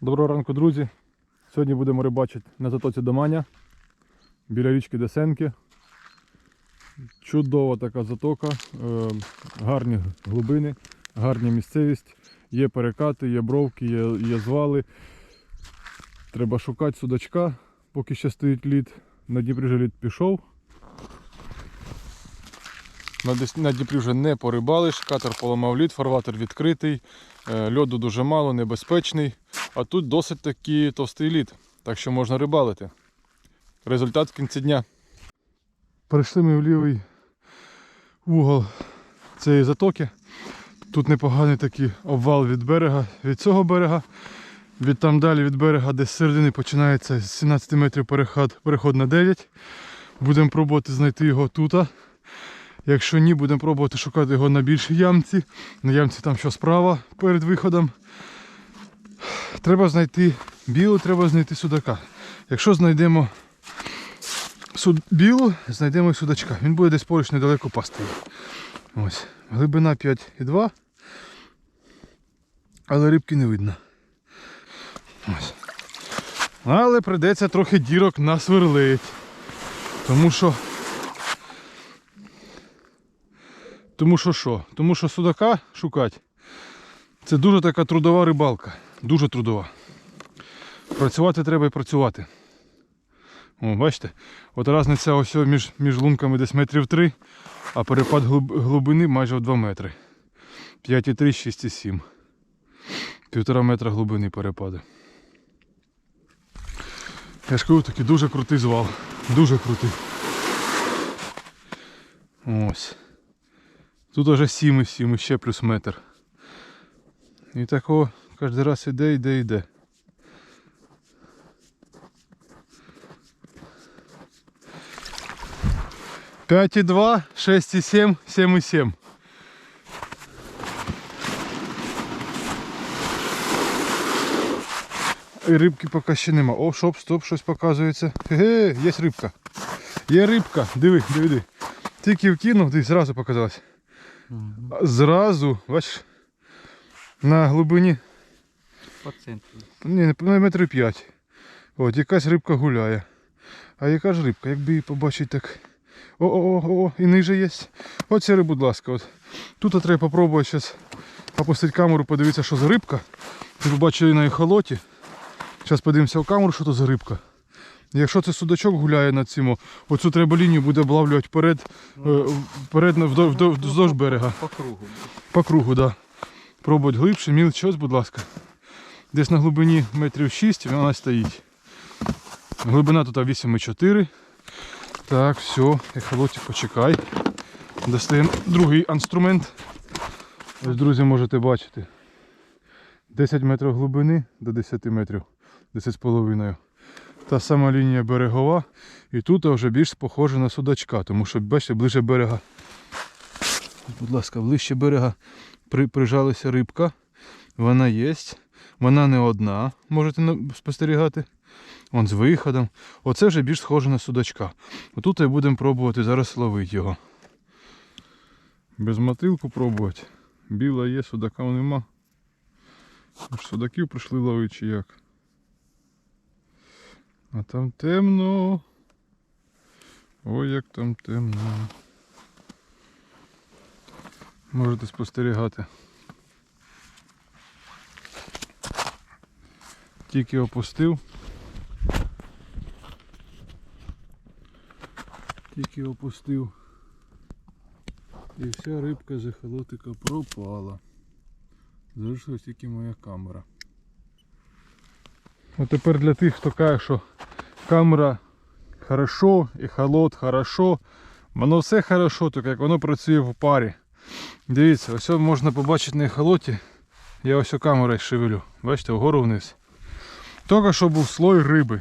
Доброго ранку, друзі. Сьогодні будемо рибачити на затоці Доманя біля річки Десенки. Чудова така затока, е, гарні глибини, гарна місцевість. Є перекати, є бровки, є, є звали. Треба шукати судачка, поки ще стоїть лід. На Дніпрі вже лід пішов. На, Дніпрі вже не порибалиш, катер поламав лід, фарватер відкритий, е, льоду дуже мало, небезпечний. А тут досить таки товстий лід, так що можна рибалити. Результат в кінці дня. Перейшли ми в лівий угол цієї затоки. Тут непоганий такий обвал від берега, від цього берега. Від там далі від берега, десь з середини починається з 17 метрів переход, переход на 9. Будемо пробувати знайти його тут. Якщо ні, будемо пробувати шукати його на більшій ямці. На ямці там що справа перед виходом. Треба знайти білу, треба знайти судака. Якщо знайдемо суд... білу, знайдемо судачка. Він буде десь поруч недалеко пасти. Ось. Глибина 5,2. Але рибки не видно. Ось. Але прийдеться трохи дірок насверлить. Тому що. Тому що що? Тому що судака шукати це дуже така трудова рибалка. Дуже трудова. Працювати треба і працювати. О, бачите? От різниця ось між, між лунками десь метрів 3, а перепад глибини майже в 2 метри. 5,3, 6,7. Півтора метра глибини перепади. Я ж кажу, такий дуже крутий звал. Дуже крутий. Ось. Тут уже 7,7, ще плюс метр. І такого кожен раз іде, іде, іде. П'ять і два, шесть і сім, сім і сім. І рибки поки ще нема. О, шоп, стоп, щось показується. Ге, є рибка. Є рибка. Диви, диви, диви. Тільки вкинув, ти зразу показалась. Зразу, бачиш, на глибині По центру. ні, на метри п'ять. От, якась рибка гуляє. А яка ж рибка, якби її побачити так. О-о-о, і ниже є. Оце, будь ласка. От. Тут треба попробувати зараз опустити камеру, подивитися, що за рибка. Ти побачили на ехолоті. Зараз подивимося в камеру, що то за рибка. Якщо це судачок гуляє на цьому, оцю треба лінію буде облавлювати вперед, е, вперед вздовж берега. По кругу. По кругу, так. Да. Пробувати глибше, мілче, ось, будь ласка. Десь на глибині метрів 6 вона стоїть. Глибина тут 8,4. Так, все, ехолотик, почекай. Достаємо другий інструмент. Ось, друзі, можете бачити. 10 метрів глибини до 10 метрів. 10,5. Та сама лінія берегова. І тут вже більш похоже на судачка, тому що, бачите, ближче берега. Будь ласка, ближче берега при, прижалася рибка. Вона є. Вона не одна, можете спостерігати. Вон з виходом. Оце вже більш схоже на судачка. Отут і будемо пробувати зараз ловити його. Без мотилку пробувати. Біла є, судака нема. Аж Судаків прийшли ловити чи як. А там темно. Ой, як там темно. Можете спостерігати. Тільки опустив. Тільки опустив. І вся рибка з ехолотика пропала. Залишилась тільки моя камера. А тепер для тих, хто каже, що камера хорошо, ехолот хорошо. Воно все хорошо, тільки як воно працює в парі. Дивіться, ось можна побачити на ехолоті. Я ось камерою шевелю. Бачите, вгору вниз. Тільки що був слой риби.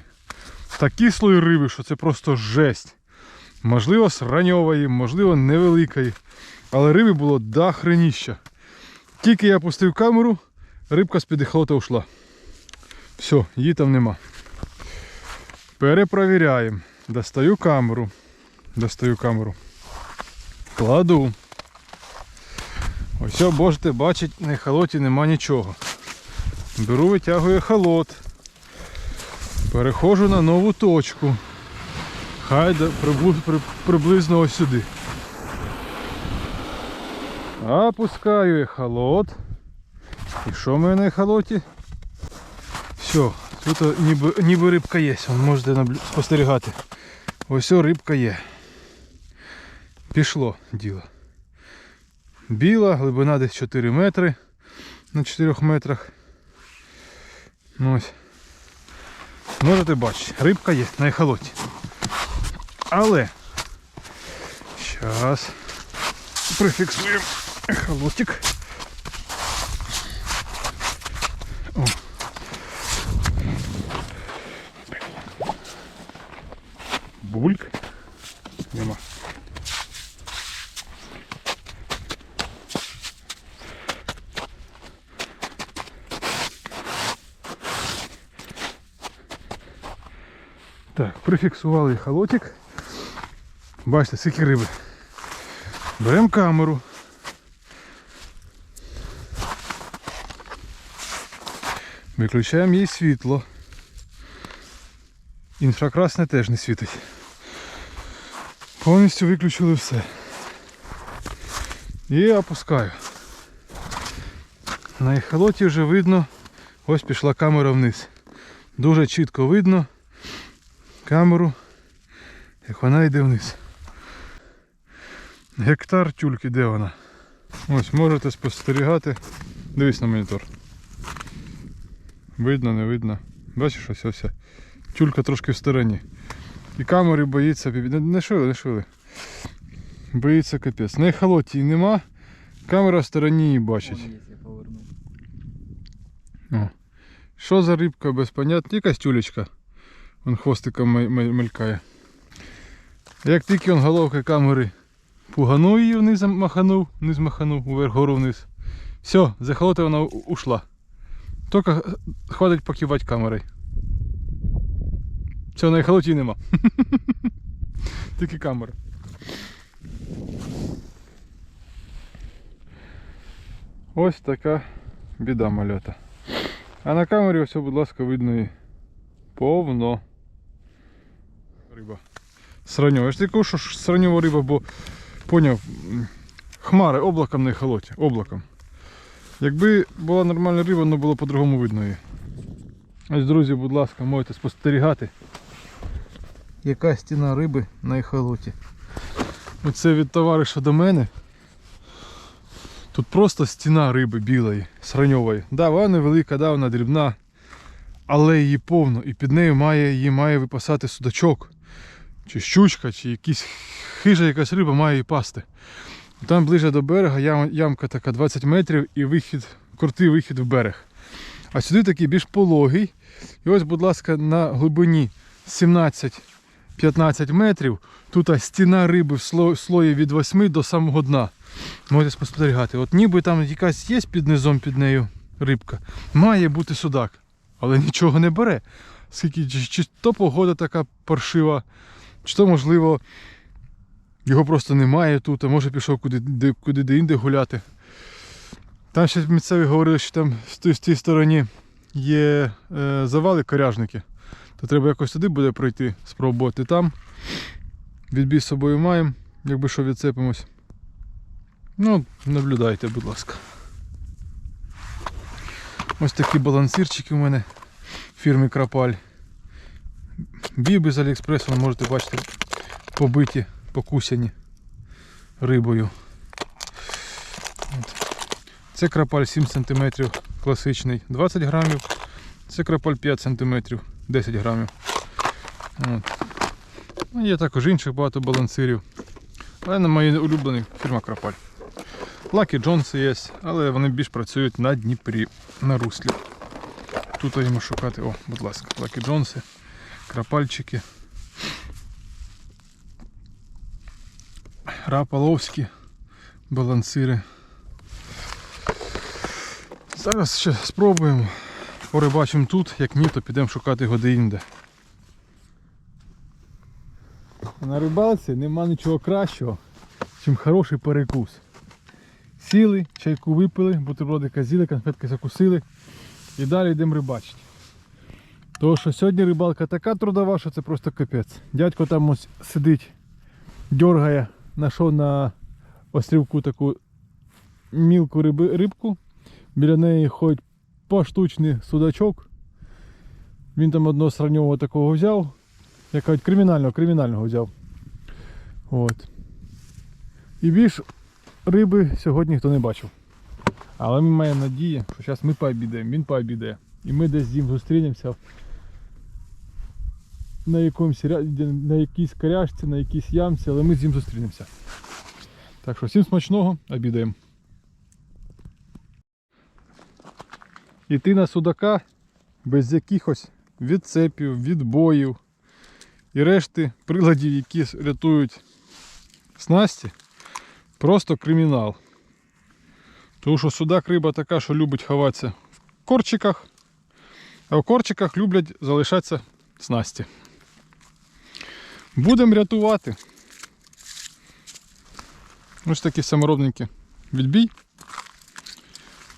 Такий слой риби, що це просто жесть. Можливо, сраньової, можливо, невеликої. Але риби було до хреніща. Тільки я пустив камеру, рибка з-під ехолота ушла. Все, її там нема. Перепровіряємо. Достаю камеру. Достаю камеру. Кладу. Ось, можете бачити, на ехолоті нема нічого. Беру, витягую холод. Переходжу на нову точку. Хай приблизно ось сюди. Опускаю ехолот. І що в мене на ехолоті? Все, тут ніби, ніби рибка є, можете спостерігати. Ось рибка є. Пішло діло. Біла, глибина десь 4 метри на 4 метрах. Ну, ось. Можете бачити, рибка є на ехолоті. Але зараз прифіксуємо ехолотик. Так, прифіксували ехолотик. Бачите, скільки риби. Беремо камеру. Виключаємо їй світло. Інфракрасне теж не світить. Повністю виключили все. І опускаю. На ехолоті вже видно, ось пішла камера вниз. Дуже чітко видно камеру, як вона йде вниз. Гектар тюльки, де вона? Ось можете спостерігати. Дивись на монітор. Видно, не видно. Бачиш ось ось. Тюлька трошки в стороні. І камери боїться. Не, не шили, не шили. Боїться капець. На ехолоті нема. Камера в стороні її бачить. О. Що за рибка без поняття? Якась тюлечка. Вон хвостиком ме- ме- мелькає. Як тільки он головкою камери пуганув її вниз маханув, вниз маханув, вверх гору вниз. Все, з ехолоти вона ушла. Тільки хватить покивати камерою. Все, на ехолоті нема. Тільки камера. Ось така біда мальота. А на камері ось, будь ласка, видно і повно. Риба. Сраньова. Я ж кажу, що сраньова риба, бо поняв, хмари облаком на ехолоті. Облаком. Якби була нормальна риба, ну було по-другому видно її. Ось, друзі, будь ласка, можете спостерігати. Яка стіна риби на ехолоті. Оце від товариша до мене. Тут просто стіна риби білої, сраньової. Да, вона невелика, да, вона дрібна, але її повно, і під нею має, її має випасати судачок, чи щучка, чи якісь хижа якась риба має її пасти. Там ближче до берега ям- ямка така 20 метрів і вихід, крутий вихід в берег. А сюди такий більш пологий. І ось, будь ласка, на глибині 17-15 метрів. Тут стіна риби в сло- слої від 8 до самого дна. Можете спостерігати. От ніби там якась є під низом під нею рибка. Має бути судак, але нічого не бере. Скільки, чи, чи то погода така паршива, чи то можливо його просто немає тут, а може пішов куди, де, куди інде гуляти. Там ще місцеві говорили, що там з тій стороні є е, завали коряжники. То треба якось туди буде пройти, спробувати там. Відбій з собою маємо, якби що відцепимось. Ну, наблюдайте, будь ласка. Ось такі балансирчики у мене фірми Крапаль. Біби з Аліекспресу ви можете бачити побиті, покусяні рибою. Це крапаль 7 см класичний 20 грамів. Це крапаль 5 см 10 грамів. От. Ну, Є також інших багато балансирів. Але на мої улюблені фірма Крапаль. Лакі Джонси є, але вони більш працюють на Дніпрі, на руслі. Тут йому шукати, о, будь ласка, Лакі Джонси, крапальчики. Рапаловські балансири. Зараз ще спробуємо. Порибачимо тут, як ні, то підемо шукати його де-інде. На рибалці нема нічого кращого, ніж хороший перекус. Сіли, чайку випили, бутербродика з'їли, конфетки закусили І далі йдемо рибачити. Тому що сьогодні рибалка така трудова, що це просто капець. Дядько там ось сидить, дергає, знайшов на острівку таку мілку риби, рибку. Біля неї ходить поштучний судачок. Він там одного сранього такого взяв. Я кажуть, кримінального, кримінального взяв. От. І більш риби сьогодні ніхто не бачив. Але ми маємо надію, що зараз ми пообідаємо, він пообідає. І ми десь з ним зустрінемося на, якомусь, на якійсь коряшці, на якійсь ямці, але ми з ним зустрінемося. Так що всім смачного, обідаємо. Іти на судака без якихось відцепів, відбоїв і решти приладів, які рятують снасті, просто кримінал. Тому що судак риба така, що любить ховатися в корчиках, а в корчиках люблять залишатися снасті. Будемо рятувати. Ось такі саморобненькі відбій.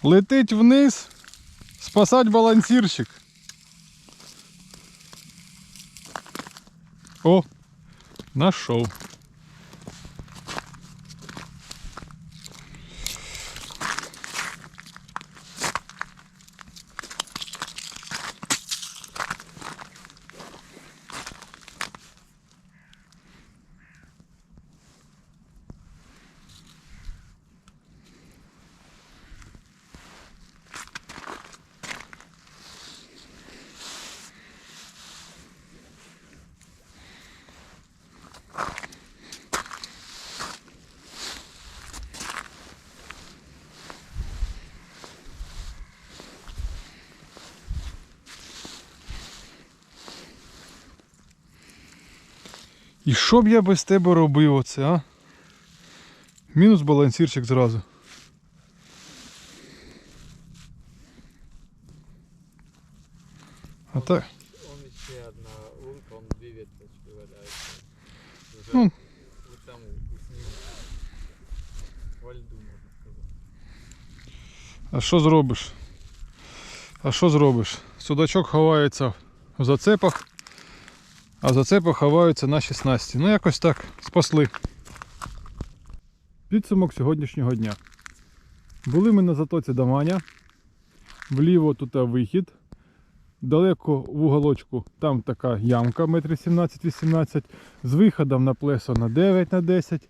Летить вниз, спасать балансірщик. О, нашов. І що б я без тебе робив оце, а? Мінус балансірчик зразу. А так. Он еще одна лунка, он две веточки валяются. Уже Ну. там. Во льду, можно сказать. А що зробиш? А що зробиш? Судачок ховається в зацепах, а в зацепах ховаються наші снасті. Ну якось так спасли. Підсумок сьогоднішнього дня. Були ми на затоці Даманя. Вліво тут вихід. Далеко в уголочку там така ямка метрів 17-18. З виходом на плесо на 9 на 10.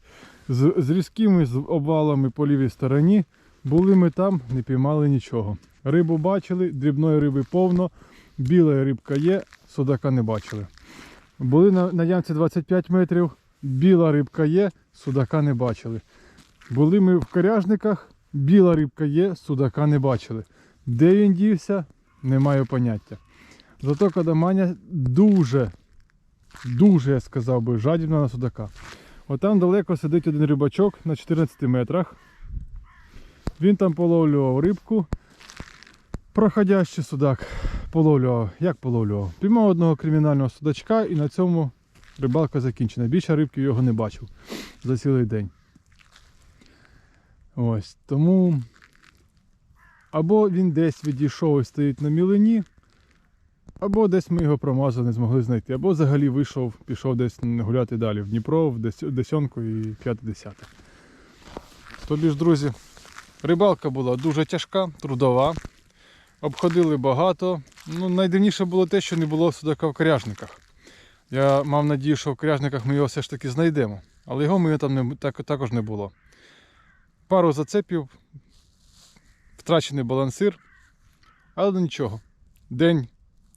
З, з різкими обвалами по лівій стороні. Були ми там, не піймали нічого. Рибу бачили, дрібної риби повно, біла рибка є, судака не бачили. Були на, на ямці 25 метрів, біла рибка є, судака не бачили. Були ми в коряжниках, біла рибка є, судака не бачили. Де він дівся, не маю поняття. Зато Кадаманя дуже, дуже, я сказав би, жадібна на судака. Отам далеко сидить один рибачок на 14 метрах. Він там половлював рибку. Проходящий судак половлював. Як половлював? Піймав одного кримінального судачка і на цьому рибалка закінчена. Більше рибки його не бачив за цілий день. Ось. Тому або він десь відійшов і стоїть на мілині, або десь ми його промазали, не змогли знайти, або взагалі вийшов, пішов десь гуляти далі в Дніпро, в Дес- Десьонку і 5-10. Тобі ж, друзі, Рибалка була дуже тяжка, трудова. Обходили багато. Ну, найдивніше було те, що не було судака в коряжниках. Я мав надію, що в коряжниках ми його все ж таки знайдемо. Але його ми там не, так, також не було. Пару зацепів, втрачений балансир. Але нічого. День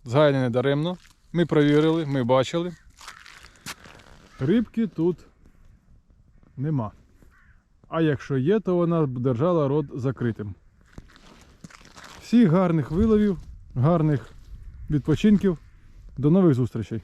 згаяний даремно. Ми провірили, ми бачили. Рибки тут нема. А якщо є, то вона держала рот закритим. Всіх гарних виловів, гарних відпочинків. До нових зустрічей!